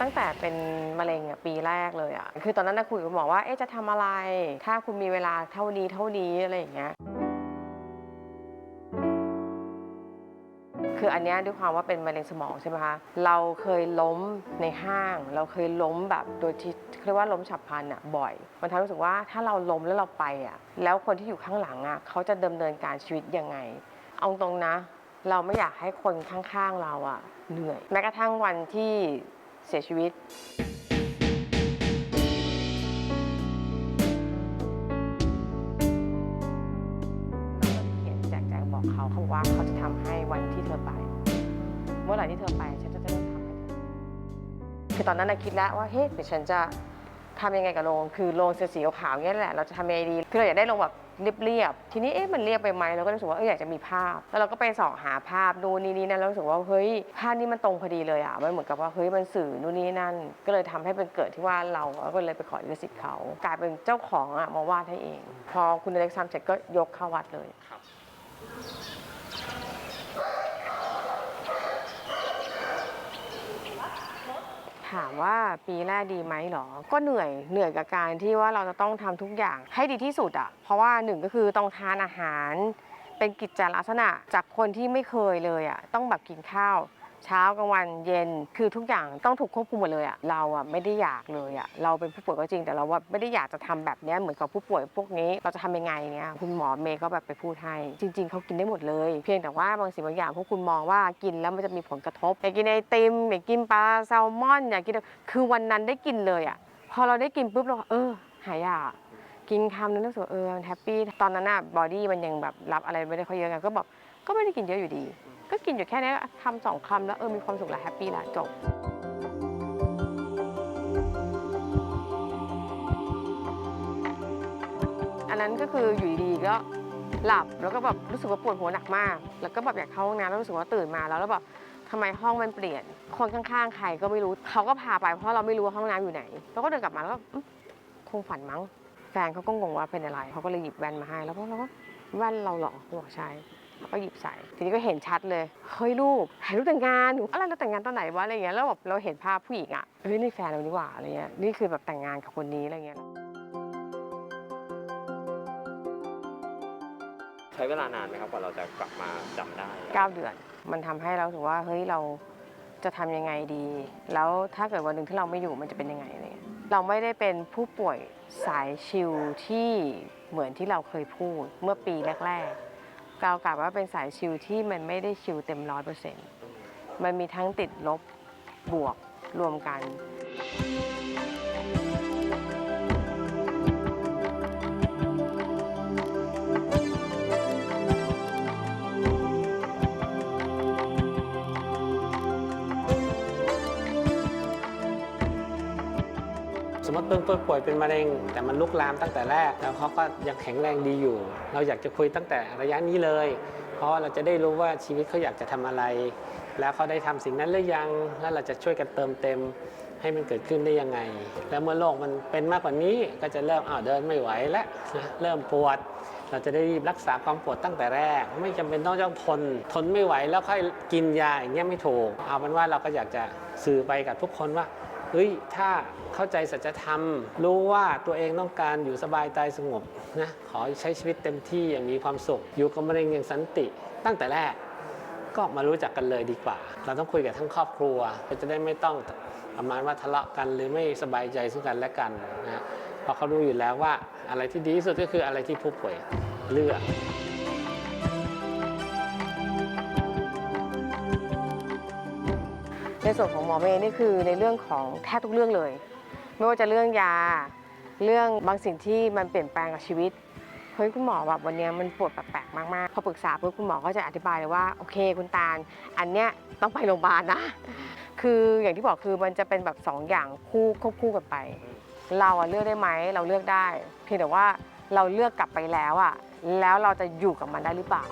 ตั้งแต่เป็นมะเร็งอะปีแรกเลยอะคือตอนนั้นนะคุยกับหมอว่าเอ๊ะจะทำอะไร ถ้าคุณมีเวลาเท่านี้เท่านี้อะไรอย่างเงี้ยคืออันนี้ด้วยความว่าเป็นมะเร็งสมองใช่ไหมคะ เราเคยล้มในห้าง เราเคยล้มแบบโดยที่เรียกว่าล้มฉับพลันอะบ่อย มันทำให้รู้สึกว่าถ้าเราล้มแล้วเราไปอะ แล้วคนที่อยู่ข้างหลังอะเขาจะดำเนินการชีวิตยังไง เอาตรงนะ เราไม่อยากให้คนข้างๆเราอะเหนื่อย แม้กระทั่งวันที่ เสียชีวิตเขียนแจกแจงบอกเขาเขาบอกว่าเขาจะทำให้วันที่เธอไป เมื่อไหร่ที่เธอไปฉันจะเริ่มทำให้เธอคือตอนนั้นนะคิดแล้วว่าเฮ้ยเดี๋ยวฉันจะทำยังไงกับโรงคือโรงสีขาวๆเงี้ยแหละเราจะทำยังไงดีคือเราอยากได้โรงแบบ เรียบๆทีนี้เอ๊ะมันเรียบไปไหมเราก็รู้สึกว่าเอออยากจะมีภาพ แล้วเราก็ไปส่องหาภาพดูนี่นี่นั่นแล้วรู้สึกว่าเฮ้ยภาพนี้มันตรงพอดีเลยอะมันเหมือนกับว่าเฮ้ยมันสื่อนู่นนี่นั่น ก็เลยทำให้เป็นเกิดที่ว่าเราก็เลยไปขอลิขสิทธิ์เขากลายเป็นเจ้าของอะมาวาดให้เอง พอคุณอเล็กซ์ทำเสร็จก็ยกเข้าวัดเลย ถามว่าปีแรกดีไหมหรอ ก็เหนื่อยเหนื่อยกับการที่ว่าเราจะต้องทำทุกอย่างให้ดีที่สุดอะเพราะว่าหนึ่งก็คือต้องทานอาหาร เป็นกิจลักษณะจากคนที่ไม่เคยเลยอะต้องแบบกินข้าว เช้ากลางวันเย็นคือทุกอย่างต้องถูกควบคุมหมดเลยอะเราอะไม่ได้อยากเลยอะเราเป็นผู้ป่วยก็จริงแต่เราว่าไม่ได้อยากจะทำแบบนี้เหมือนกับผู้ป่วยพวกนี้เราจะทำยังไงเนี่ยคุณหมอเมย์ก็แบบไปพูดให้จริง ๆเขากินได้หมดเลย เพียงแต่ว่าบางสิ่งบางอย่างพวกคุณมองว่ากินแล้วมันจะมีผลกระทบอยากกินไอติมอยากกินปลาแซลมอนอยากกินคือวันนั้นได้กินเลยอะพอเราได้กินปุ๊บเราเออหายอยากกินคำนึงรู้สึกว่าเออมันแฮปปี้ตอนนั้นอะบอดี้มันยังแบบรับอะไรไม่ได้ค่อยเยอะไงก็แบบก็ไม่ได้กินเยอะอยู่ดี ก็กินอยู่แค่นี้คำสองคำแล้วเออมีความสุขแล้วแฮปปี้ละจบอันนั้นก็คืออยู่ดีๆก็หลับแล้วก็แบบรู้สึกว่าปวดหัวหนักมาก แล้วก็แบบอยากเข้าห้องน้ำแล้วรู้สึกว่าตื่นมาแล้วแล้วแบบทำไมห้องมันเปลี่ยน คนข้างๆใครก็ไม่รู้เขาก็พาไปเพราะเราไม่รู้ว่าห้องน้ำอยู่ไหนเราก็เดินกลับมาแล้วก็คงฝันมั้งแฟนเขาก็งงว่าเป็นอะไรเขาก็เลยหยิบแว่นมาให้ แล้วก็เราก็แว่นเราเหรอเขาบอกใช่ เขาก็หยิบใส่ ทีนี้ก็เห็นชัดเลย เฮ้ยลูกถ่ายรูปแต่งงานหนูอะไรเราแต่งงานตอนไหนวะอะไรเงี้ย แล้วแบบเราเห็นภาพผู้หญิงอะ เฮ้ยนี่แฟนเรานี่หว่าอะไรเงี้ย นี่คือแบบแต่งงานกับคนนี้อะไรเงี้ย ใช้เวลานานไหมครับกว่าเราจะกลับมาจำได้9เดือน มันทำให้เรารู้สึกว่าเฮ้ยเราจะทำยังไงดี แล้วถ้าเกิดวันหนึ่งที่เราไม่อยู่มันจะเป็นยังไงอะไรเงี้ยเราไม่ได้เป็นผู้ป่วยสายชิลที่เหมือนที่เราเคยพูดเมื่อปีแรก ๆ กล่าวกับว่าเป็นสายชิลที่มันไม่ได้ชิลเต็มร้อยเปอร์เซ็นต์มันมีทั้งติดลบบวกรวมกัน มมติเพิ่งป่วยเป็นมะเร็ง แต่มันลุกลามตั้งแต่แรก แล้วเขาก็ยังแข็งแรงดีอยู่ เราอยากจะคุยตั้งแต่ระยะนี้เลย เพราะเราจะได้รู้ว่าชีวิตเขาอยากจะทำอะไร แล้วเขาได้ทำสิ่งนั้นหรือยัง แล้วเราจะช่วยกันเติมเต็มให้มันเกิดขึ้นได้ยังไง แล้วเมื่อโรคมันเป็นมากกว่านี้ก็จะเริ่มอ้าวเดินไม่ไหวแล้วเริ่มปวด เราจะได้รีบรักษาความปวดตั้งแต่แรก ไม่จำเป็นต้องต้องทน ทนไม่ไหวแล้วค่อยกินยาอย่างเงี้ยไม่ถูก เอาเป็นว่าเราก็อยากจะสื่อไปกับทุกคนว่า เฮ้ยถ้าเข้าใจสัจธรรม รู้ว่าตัวเองต้องการอยู่สบายตายสงบนะขอใช้ชีวิตเต็มที่อย่างมีความสุข อยู่กับมะเร็งอย่างสันติ ตั้งแต่แรกก็มารู้จักกันเลยดีกว่า เราต้องคุยกับทั้งครอบครัวก็จะได้ไม่ต้องประมาณว่าทะเลาะกันหรือไม่สบายใจซึ่งกันและกันนะพราะเขารู้อยู่แล้วว่าอะไรที่ดีที่สุดก็คืออะไรที่ผู้ป่วยเลือก ในส่วนของหมอเมย์นี่คือในเรื่องของแทบทุกเรื่องเลย ไม่ว่าจะเรื่องยา เรื่องบางสิ่งที่มันเปลี่ยนแปลงกับชีวิตเฮ้ยคุณหมอแบบวันเนี้ยมันปวดแปลกๆมากๆพอปรึกษาปุ๊บคุณหมอก็จะอธิบายเลยว่าโอเค คุณตาล อันเนี้ยต้องไปโรงพยาบาลนะ คืออย่างที่บอกคือมันจะเป็นแบบสองอย่างคู่ควบคู่กันไป เราอะเลือกได้ไหมเราเลือกได้ เพียงแต่ว่าเราเลือกกลับไปแล้วอะแล้วเราจะอยู่กับมันได้หรือเปล่า